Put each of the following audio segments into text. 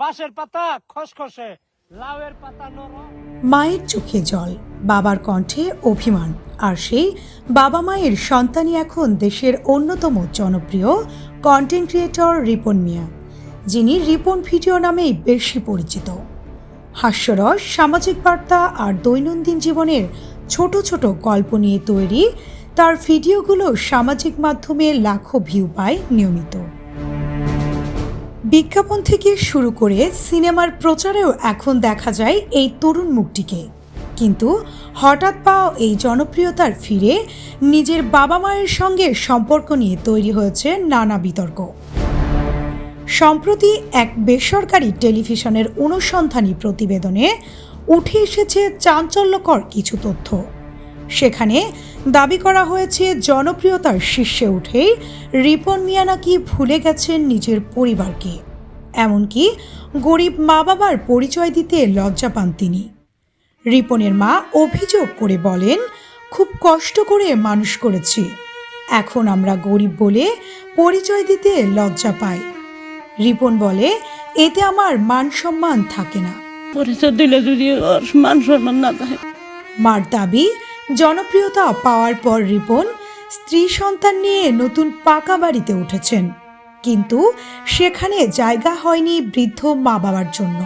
বাঁশের পাতা খসখসে, লাউয়ের পাতা নরম। মায়ের চোখে জল, বাবার কণ্ঠে অভিমান, আর সেই বাবা মায়ের সন্তানই এখন দেশের অন্যতম জনপ্রিয় কন্টেন্ট ক্রিয়েটর রিপন মিয়া, যিনি রিপন ভিডিও নামেই বেশি পরিচিত। হাস্যরস, সামাজিক বার্তা আর দৈনন্দিন জীবনের ছোট ছোট গল্প নিয়ে তৈরি, তার ভিডিওগুলো সামাজিক মাধ্যমে লাখো ভিউ পায় নিয়মিত। বিজ্ঞাপন থেকে শুরু করে সিনেমার প্রচারেও এখন দেখা যায় এই তরুণ মুখটিকে। কিন্তু হঠাৎ পাওয়া এই জনপ্রিয়তার ফিরে নিজের বাবা মায়ের সঙ্গে সম্পর্ক নিয়ে তৈরি হয়েছে নানা বিতর্ক। সম্প্রতি এক বেসরকারি টেলিভিশনের অনুসন্ধানী প্রতিবেদনে উঠে এসেছে চাঞ্চল্যকর কিছু তথ্য। সেখানে দাবি করা হয়েছে, জনপ্রিয়তার শীর্ষে উঠেই রিপন মিয়া নাকি ভুলে গেছেন নিজের পরিবারকে। এমনকি গরিব মা বাবার পরিচয় দিতে লজ্জা পান তিনি। রিপনের মা অভিযোগ করে বলেন খুব কষ্ট করে মানুষ করেছি। এখন আমরা গরিব বলে পরিচয় দিতে লজ্জা পাই। রিপন বলে এতে আমার মান সম্মান থাকে না। পরিচয় দিলে যদি মান সম্মান না থাকে। মার দাবি জনপ্রিয়তা পাওয়ার পর রিপন স্ত্রী সন্তান নিয়ে নতুন পাকা বাড়িতে উঠেছেন। কিন্তু সেখানে জায়গা হয়নি বৃদ্ধ মা বাবার জন্য।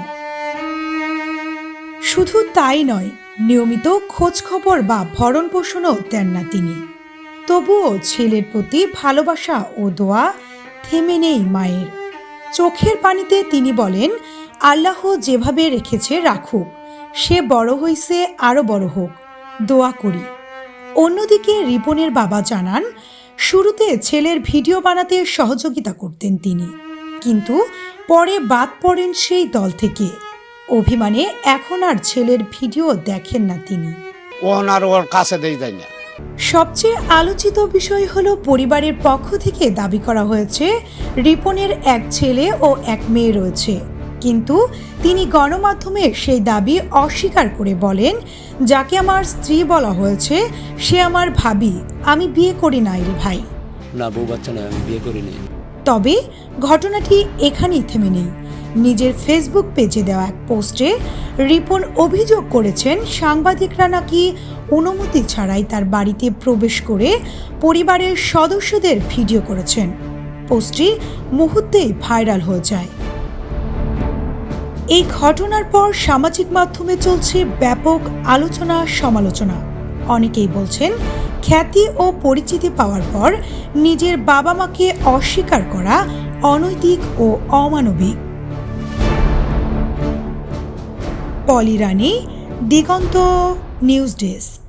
শুধু তাই নয়, নিয়মিত খোঁজ খবর বা ভরণ পোষণও দেন না তিনি। তবুও ছেলের প্রতি ভালোবাসা ও দোয়া থেমে নেই মায়ের। চোখের পানিতে তিনি বলেন, আল্লাহ যেভাবে রেখেছে রাখুক, সে বড় হইছে আরও বড় হোক, দোয়া করি। অন্যদিকে রিপনের বাবা জানান শুরুতে ছেলের ভিডিও বানাতে সহযোগিতা করতেন তিনি। কিন্তু পরে বাদ পড়েন সেই দল থেকে। অভিমানে এখন আর ছেলের ভিডিও দেখেন না তিনি। ওর কাছে দেই যায় না। সবচেয়ে আলোচিত বিষয় হলো পরিবারের পক্ষ থেকে দাবি করা হয়েছে রিপনের এক ছেলে ও এক মেয়ে রয়েছে। কিন্তু তিনি গণমাধ্যমে সেই দাবি অস্বীকার করে বলেন যাকে আমার স্ত্রী বলা হয়েছে সে আমার ভাবি। আমি বিয়ে করি নাই রে ভাই। না বউ বাচ্চা নয় আমি বিয়ে করিনি তবে ঘটনাটি এখানেই থেমে নেই। নিজের ফেসবুক পেজে দেওয়া এক পোস্টে রিপন অভিযোগ করেছেন সাংবাদিকরা নাকি অনুমতি ছাড়াই তার বাড়িতে প্রবেশ করে পরিবারের সদস্যদের ভিডিও করেছেন। পোস্টটি মুহূর্তেই ভাইরাল হয়ে যায়। এই ঘটনার পর সামাজিক মাধ্যমে চলছে ব্যাপক আলোচনা সমালোচনা। অনেকেই বলছেন, খ্যাতি ও পরিচিতি পাওয়ার পর নিজের বাবা মাকে অস্বীকার করা অনৈতিক ও অমানবিক। Poli Rani, Diganta, news desk.